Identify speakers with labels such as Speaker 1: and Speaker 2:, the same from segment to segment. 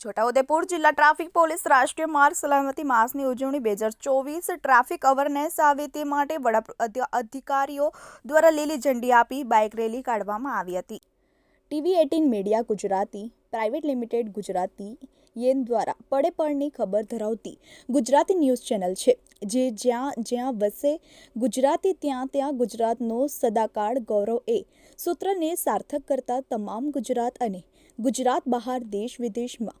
Speaker 1: છોટાઉદેપુર જિલ્લા traffic police રાષ્ટ્રીય માર્ગ સલામતી માસની ઉજવણી બે હજાર ચોવીસ ટ્રાફિક અવેરનેસ આવે તે માટે વડા અધિકારીઓ દ્વારા લીલી ઝંડી આપી બાઇક રેલી કાઢવામાં આવી હતી. TV eighteen media Gujarati, private limited Gujarati, યેન દ્વારા પડે પડની ખબર ધરાવતી ગુજરાતી ન્યૂઝ ચેનલ છે, જે જ્યાં જ્યાં વસે ગુજરાતી, ત્યાં ત્યાં ગુજરાતનો સદાકાળ ગૌરવ એ સૂત્રને સાર્થક કરતા તમામ ગુજરાત અને ગુજરાત બહાર દેશ વિદેશમાં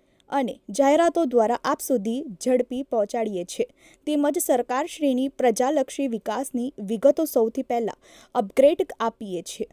Speaker 1: અને જાહેરાતો દ્વારા આપ સુધી ઝડપી પહોંચાડીએ છીએ. તેમજ સરકારશ્રીની પ્રજાલક્ષી વિકાસની વિગતો સૌથી પહેલાં અપગ્રેડ આપીએ છીએ.